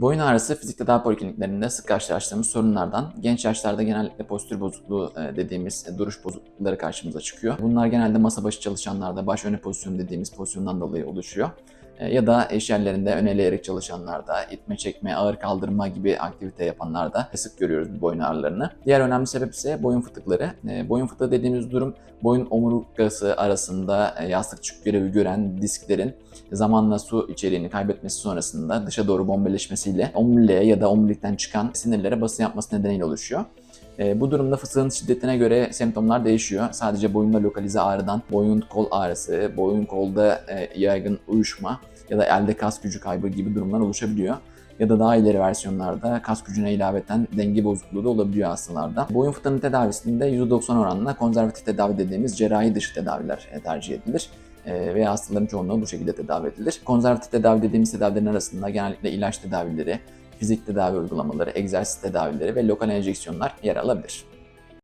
Boyun ağrısı fizik tedavi polikliniklerinde sık karşılaştığımız sorunlardan. Genç yaşlarda genellikle postür bozukluğu e, dediğimiz e, duruş bozuklukları karşımıza çıkıyor. Bunlar genelde masa başı çalışanlarda baş öne pozisyonu dediğimiz pozisyondan dolayı oluşuyor. E, Ya da iş yerlerinde öneleyerek çalışanlarda, itme çekme, ağır kaldırma gibi aktivite yapanlarda sık görüyoruz bu boyun ağrılarını. Diğer önemli sebep ise boyun fıtıkları. E, Boyun fıtığı dediğimiz durum boyun omurgası arasında e, yastıkçık görevi gören disklerin zamanla su içeriğini kaybetmesi sonrasında dışa doğru bombeleşmesiyle omuriliğe ya da omurilikten çıkan sinirlere basın yapması nedeniyle oluşuyor. E, bu durumda fıtığın şiddetine göre semptomlar değişiyor. Sadece boyunda lokalize ağrıdan boyun kol ağrısı, boyun kolda e, yaygın uyuşma ya da elde kas gücü kaybı gibi durumlar oluşabiliyor. Ya da daha ileri versiyonlarda kas gücüne ilaveten denge bozukluğu da olabiliyor hastalarda. Boyun fıtığının tedavisinde %90 oranla konservatif tedavi dediğimiz cerrahi dışı tedaviler e, tercih edilir e, ve hastaların çoğunluğu bu şekilde tedavi edilir. Konservatif tedavi dediğimiz tedavilerin arasında genellikle ilaç tedavileri, fizik tedavi uygulamaları, egzersiz tedavileri ve lokal enjeksiyonlar yer alabilir.